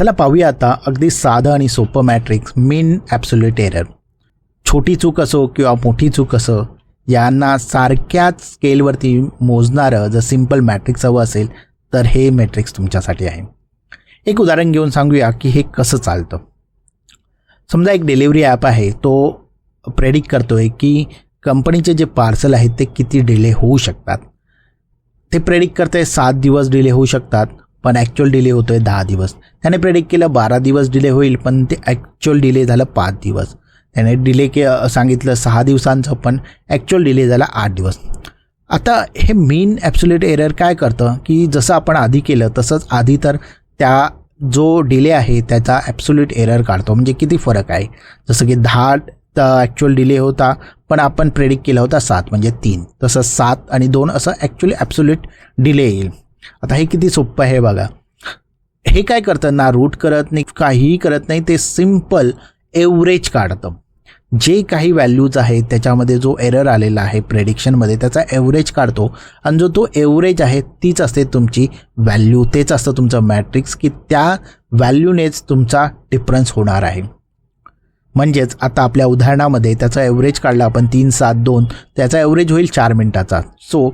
चला पाहूया आता अगदी साधं आणि सोपं मॅट्रिक्स मीन ॲब्सोल्यूट एरर छोटी चूक असो किंवा मोठी चूक असो यांना सारख्याच स्केलवरती मोजणारं जर सिंपल मॅट्रिक्स हवं असेल तर हे मॅट्रिक्स तुमच्यासाठी आहे. एक उदाहरण घेऊन सांगूया की हे कसं चालतं. समजा एक डिलिव्हरी ॲप आहे तो प्रेडिक्ट करतो आहे की कंपनीचे जे पार्सल आहेत ते किती डिले होऊ शकतात. ते प्रेडिक्ट करते सात दिवस डिले होऊ शकतात. पण ॲक्च्युअल डिले होतो आहे दहा दिवस. त्याने प्रेडिक्ट केलं बारा दिवस डिले होईल पण ते ॲक्च्युअल डिले झालं पाच दिवस. त्याने डिले के सांगितलं सहा दिवसांचं पण ॲक्च्युअल डिले झाला आठ दिवस. आता हे मेन ॲब्सोल्यूट एरर काय करतं? की जसं आपण आधी केलं तसंच आधी तर त्या जो डिले आहे त्याचा ॲब्सोल्यूट एरर काढतो. म्हणजे किती फरक आहे? जसं की दहा ॲक्च्युअल डिले होता पण आपण प्रेडिक्ट केला होता सात म्हणजे तीन. तसं सात आणि दोन असं ॲक्च्युली ॲब्सोल्यूट डिले येईल. आता हे किती सोपं आहे बघा. हे काय करतं? ना रूट करत नाही काहीही करत नाही ते सिंपल एव्हरेज काढतं. जे काही व्हॅल्यूज आहेत त्याच्यामध्ये जो एरर आलेला आहे प्रेडिक्शनमध्ये त्याचा एव्हरेज काढतो. आणि जो तो एव्हरेज आहे तीच असते तुमची व्हॅल्यू तेच असतं तुमचं मॅट्रिक्स की त्या व्हॅल्यूनेच तुमचा डिफरन्स होणार आहे. म्हणजेच आता आपल्या उदाहरणामध्ये त्याचा ॲव्हरेज काढला आपण तीन सात दोन त्याचा ॲव्हरेज होईल चार मिनटाचा. सो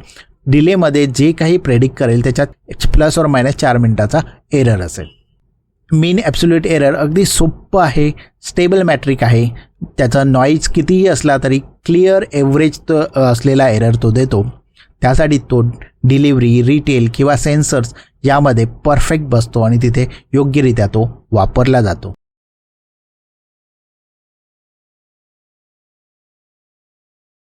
डिलेमध्ये जे काही प्रेडिक्ट करेल त्याच्यात प्लस और मायनस चार मिनटाचा एरर असेल. मीन ॲब्सोल्यूट एरर अगदी सोपं आहे स्टेबल मॅट्रिक आहे. त्याचा नॉईज कितीही असला तरी क्लिअर एव्हरेज तो असलेला एरर तो देतो. त्यासाठी तो डिलिव्हरी रिटेल किंवा सेन्सर्स यामध्ये परफेक्ट बसतो आणि तिथे योग्यरित्या तो वापरला जातो.